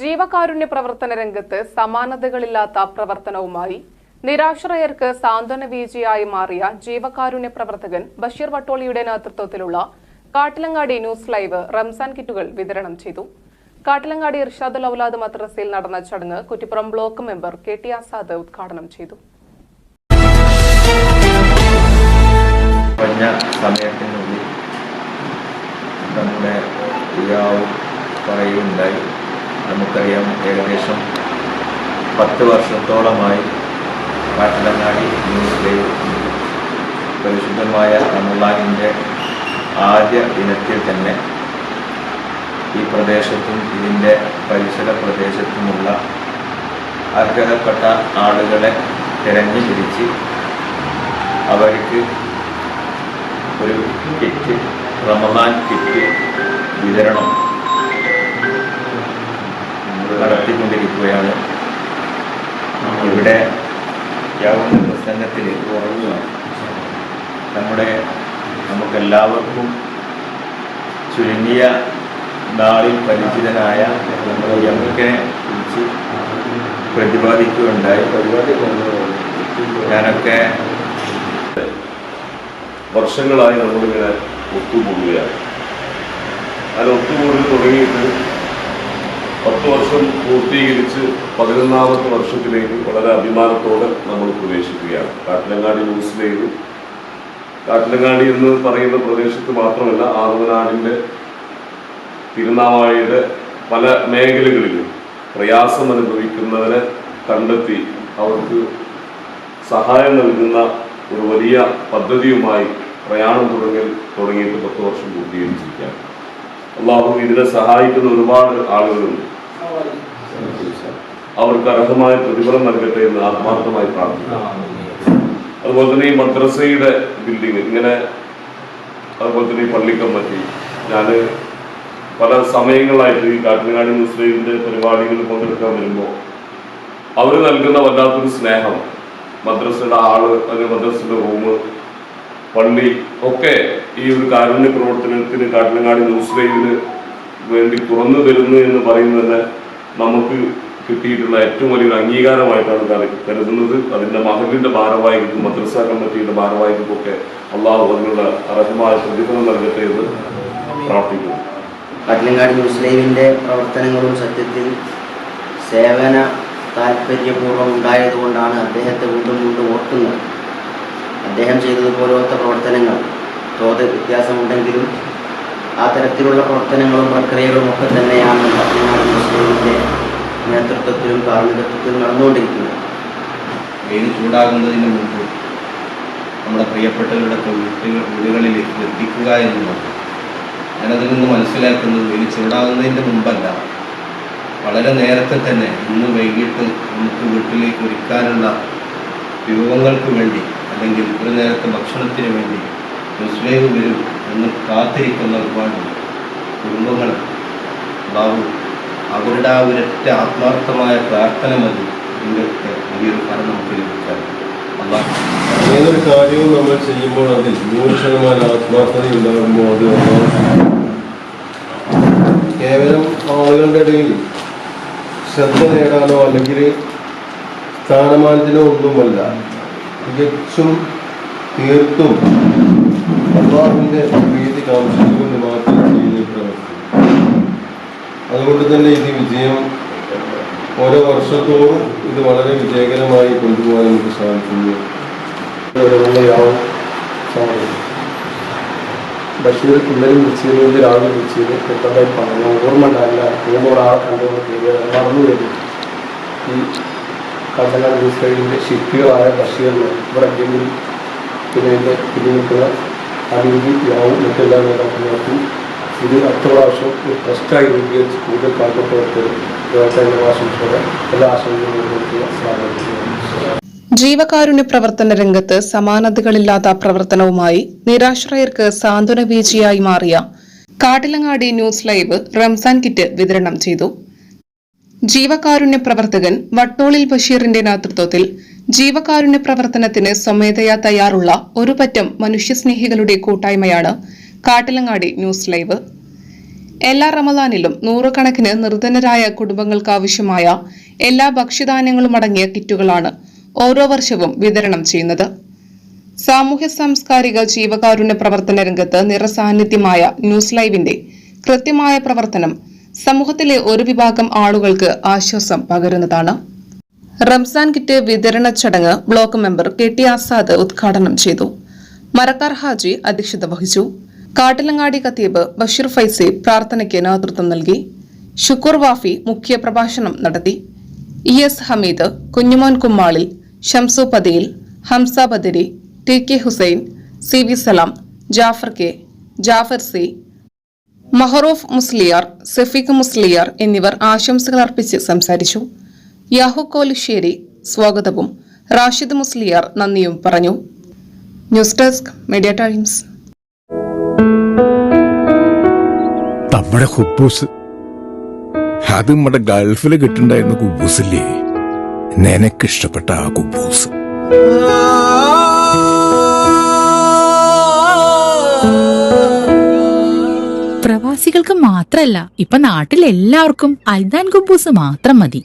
ജീവകാരുണ്യ പ്രവർത്തന രംഗത്ത് സമാനതകളില്ലാത്ത പ്രവർത്തനവുമായി നിരാശ്രയർക്ക് സാന്ത്വന വീജിയായി മാറിയ ജീവകാരുണ്യ പ്രവർത്തകൻ ബഷീർ വട്ടോളിയുടെ നേതൃത്വത്തിലുള്ള കാട്ടിലങ്ങാടി ന്യൂസ് ലൈവ് റംസാൻ കിറ്റുകൾ വിതരണം ചെയ്തു. കാട്ടിലങ്ങാടി ഇർഷാദുൽ ഔലാദ് മദ്രസയിൽ നടന്ന ചടങ്ങ് Kuttippuram block member K T Azad ഉദ്ഘാടനം ചെയ്തു. സമയത്തിനുള്ളിൽ നമ്മുടെ നമുക്കറിയാം ഏകദേശം പത്ത് വർഷത്തോളമായി കാട്ടിലങ്ങാടി ന്യൂസിലെ പരിശുദ്ധമായ റമലാനിന്റെ ആദ്യ ദിനത്തിൽ തന്നെ ഈ പ്രദേശത്തും ഇതിന്റെ പരിസര പ്രദേശത്തുമുള്ള അർഹതപ്പെട്ട ആളുകളെ തിരഞ്ഞു പിടിച്ച് അവർക്ക് ഒരു കിറ്റ് റമദാൻ കിറ്റ് വിതരണം നടത്തിക്കൊണ്ടിരിക്കുകയാണ് ഇവിടെ യാവുന്ന പ്രസംഗത്തിൽ നമ്മുടെ നമുക്കെല്ലാവർക്കും ചുരുങ്ങിയ നാളിൽ പരിചിതനായ നമ്മുടെ യമുക്കനെ കുറിച്ച് പ്രതിപാദിക്കുകയുണ്ടായി. ഞാനൊക്കെ വർഷങ്ങളായി നമ്മളിങ്ങനെ ഒത്തുകൂടുകയാണ്. അത് ഒത്തുകൂടി തുടങ്ങിയിട്ട് പത്ത് വർഷം പൂർത്തീകരിച്ച് പതിനൊന്നാമത്തെ വർഷത്തിലേക്ക് വളരെ അഭിമാനത്തോടെ നമ്മൾ പ്രവേശിക്കുകയാണ്. കാട്ടിലങ്ങാടി ന്യൂസിലേക്ക് കാട്ടിലങ്ങാടി എന്ന് പറയുന്ന പ്രദേശത്ത് മാത്രമല്ല ആറുവനാടിന്റെ തിരുനാവായിയുടെ പല മേഖലകളിലും പ്രയാസം അനുഭവിക്കുന്നവരെ കണ്ടെത്തി അവർക്ക് സഹായം നൽകുന്ന ഒരു വലിയ പദ്ധതിയുമായി പ്രയാണം തുടങ്ങി തുടങ്ങിയിട്ട് പത്ത് വർഷം പൂർത്തീകരിച്ചിരിക്കുകയാണ്. അള്ളാഹു ഇതിനെ സഹായിക്കുന്ന ഒരുപാട് ആളുകളുണ്ട്. അവർക്ക് അർഹമായ പ്രതിഫലം നൽകട്ടെ എന്ന് ആത്മാർത്ഥമായി പ്രാർത്ഥിക്കുന്നു. അതുപോലെ തന്നെ ഈ മദ്രസയുടെ ബിൽഡിംഗ് ഇങ്ങനെ അതുപോലെ തന്നെ ഈ പള്ളി കമ്മിറ്റി ഞാൻ പല സമയങ്ങളായിട്ട് ഈ കാട്ടിനങ്ങാടി മുസ്ലിമിന്റെ പരിപാടികൾ പങ്കെടുക്കാൻ വരുമ്പോൾ അവർ നൽകുന്ന വല്ലാത്തൊരു സ്നേഹം മദ്രസയുടെ ആൾ അല്ലെങ്കിൽ മദ്രസയുടെ റൂം പള്ളി ഒക്കെ ഈ ഒരു കാരുണ്യ പ്രവർത്തനത്തിന് കാട്ടിലങ്ങാടി ന്യൂസ് ലൈവിന് വേണ്ടി തുറന്നു തരുന്നു എന്ന് പറയുന്നത് നമുക്ക് കിട്ടിയിട്ടുള്ള ഏറ്റവും വലിയൊരു അംഗീകാരമായിട്ടാണ് കരുതുന്നത്. അതിന്റെ മഹലിന്റെ ഭാരവാഹിക്കും മദ്രസ കമ്മിറ്റിയുടെ ഭാരവാഹികൾക്കും ഒക്കെ അള്ളാഹു അതിനുള്ള അർഹമായ പ്രതിഫലം നൽകട്ടെ എന്ന് പ്രാർത്ഥിക്കുന്നു. കട്ടിലങ്ങാടി മുസ്ലിമിന്റെ പ്രവർത്തനങ്ങളും സത്യത്തിൽ സേവന താല്പര്യപൂർവം ഉണ്ടായതുകൊണ്ടാണ് അദ്ദേഹത്തെ വീണ്ടും വീണ്ടും ഓർക്കുന്നത്. അദ്ദേഹം ചെയ്തതുപോലത്തെ പ്രവർത്തനങ്ങൾ. തോത് വ്യത്യാസമുണ്ടെങ്കിലും ആ തരത്തിലുള്ള പ്രവർത്തനങ്ങളും പ്രക്രിയകളും ഒക്കെ തന്നെയാണ് കട്ടിലങ്ങാടി മുസ്ലിമിന്റെ നേതൃത്വത്തിലും കാർമ്മികത്വത്തിലും നടന്നുകൊണ്ടിരിക്കുന്നത്. വെയിൽ ചൂടാകുന്നതിന് മുമ്പ് നമ്മുടെ പ്രിയപ്പെട്ടവരുടെ വീട്ടുകൾ വീടുകളിൽ എത്തിക്കുക എന്നുള്ളത്. ഞാനതിൽ നിന്ന് മനസ്സിലാക്കുന്നത് വെയിൽ ചൂടാകുന്നതിന്റെ മുമ്പല്ല. വളരെ നേരത്തെ തന്നെ ഇന്ന് വൈകിട്ട് നമുക്ക് വീട്ടിലേക്ക് ഒരുക്കാനുള്ള വിഭവങ്ങൾക്ക് വേണ്ടി അല്ലെങ്കിൽ ഒരു നേരത്തെ ഭക്ഷണത്തിന് വേണ്ടി മുസ്ലിം വരും എന്ന് കാത്തിരിക്കുന്ന ഒരുപാട് കുടുംബങ്ങൾ ബാബു അവരുടെ ആ ഒരൊറ്റ ആത്മാർത്ഥമായ പ്രാർത്ഥന മതി. ഇതിന്റെയൊക്കെ വലിയൊരു ഫലം നമുക്ക് ലഭിക്കാൻ. ഏതൊരു കാര്യവും നമ്മൾ ചെയ്യുമ്പോൾ അതിൽ നൂറ് ശതമാനം ആത്മാർത്ഥത ഉണ്ടാകുമ്പോൾ അത് കേവലം ആളുകളുടെ ഇടയിൽ ശ്രദ്ധ നേടാനോ അല്ലെങ്കിൽ സ്ഥാനമാനത്തിനോ ഒന്നുമല്ല. തികച്ചും തീർത്തും അള്ളാഹുവിന്റെ പ്രീതി കാംക്ഷിച്ചുകൊണ്ട് മാത്രം ചെയ്യുന്ന പ്രവർത്തി അതുകൊണ്ട് തന്നെ ഇത് വിജയം ഓരോ വർഷത്തോറും ഇത് വളരെ വിജയകരമായി കൊണ്ടുപോകാൻ നമുക്ക് സാധിക്കുന്നു. ബഷീർ ബഷീർ ഇന്നലെ വിളിച്ചിരുന്നത് രാവിലെ വിളിച്ചത് കൃത്യമായി പറഞ്ഞു ഓർമ്മ ഉണ്ടായില്ല മൂന്നോട് ആ കണ്ടുകൊണ്ട് മറന്നു വരും. ഈ കണ്ടങ്ങാട് ന്യൂസ് സൈഡിന്റെ ഷിഫ്റ്റുകളായ ബഷീറിന് ഇവിടെ അല്ലെങ്കിൽ പിന്നെ എന്റെ പിന്നിൽ നിൽക്കുന്ന അനീതി യാവും മറ്റെല്ലാ നേതാക്കന്മാർക്കും ഇത് അടുത്ത പ്രാവശ്യം ഒരു ട്രസ്റ്റായി രൂപീകരിച്ച് കൂടുതൽ കാൽപ്പപ്രവർത്തകർ വ്യവസായ ആശംസകളെ എല്ലാ ആശംസകളും സാധിക്കുന്നു ജീവകാരുണ്യ പ്രവർത്തന രംഗത്ത് സമാനതകളില്ലാത്ത പ്രവർത്തനവുമായി നിരാശ്രയർക്ക് സാന്ത്വന വീചിയായി മാറിയ Kattilangadi news live Ramzan kit വിതരണം ചെയ്തു. ജീവകാരുണ്യ പ്രവർത്തകൻ വട്ടോളിൽ ബഷീറിന്റെ നേതൃത്വത്തിൽ ജീവകാരുണ്യ പ്രവർത്തനത്തിന് സ്വമേധയാ തയ്യാറുള്ള ഒരു പറ്റം മനുഷ്യസ്നേഹികളുടെ കൂട്ടായ്മയാണ് കാട്ടിലങ്ങാടി ന്യൂസ് ലൈവ്. എല്ലാ റമദാനിലും നൂറുകണക്കിന് നിർധനരായ കുടുംബങ്ങൾക്ക് ആവശ്യമായ എല്ലാ ഭക്ഷ്യധാന്യങ്ങളും അടങ്ങിയ കിറ്റുകളാണ് ഓരോ വർഷവും വിതരണം ചെയ്യുന്നത്. സാമൂഹ്യ സാംസ്കാരിക ജീവകാരുണ്യ പ്രവർത്തന രംഗത്ത് നിറസാന്നിധ്യമായ ന്യൂസ് ലൈവിന്റെ കൃത്യമായ പ്രവർത്തനം സമൂഹത്തിലെ ഒരു വിഭാഗം ആളുകൾക്ക് ആശ്വാസം പകരുന്നതാണ്. റംസാൻ കിറ്റ് വിതരണ ചടങ്ങ് block member K T Azad ഉദ്ഘാടനം ചെയ്തു. മരക്കാർ ഹാജി അധ്യക്ഷത വഹിച്ചു. കാട്ടിലങ്ങാടി കത്തീബ് ബഷീർ ഫൈസി പ്രാർത്ഥനയ്ക്ക് നേതൃത്വം നൽകി. ഷുക്കൂർ വാഫി മുഖ്യ പ്രഭാഷണം നടത്തി. E S Hameed Kunjumon Kummalil Shamsu Pathiyil Hamsa Badari T K Hussain C V Salam Jafar K Jafar C Mahroof Musliyar Safeeq Musliyar എന്നിവർ ആശംസകൾ അർപ്പിച്ച് സംസാരിച്ചു. യാഹു കോലുശ്ശേരി സ്വാഗതവും. റാഷിദ് മുസ്ലിയാർ നന്ദിയും പറഞ്ഞു. News desk media times. നമ്മുടെ ഹുബൂസ്. അത് നമ്മുടെ ഗൾഫിൽ കിട്ടുണ്ടായിരുന്ന കുബൂസില്ലേ? നിനക്കിഷ്ടപ്പെട്ട ആ കുബൂസ്. പ്രവാസികൾക്ക് മാത്രല്ല ഇപ്പൊ നാട്ടിൽ എല്ലാവർക്കും അൽദാൻ കുബൂസ് മാത്രം മതി.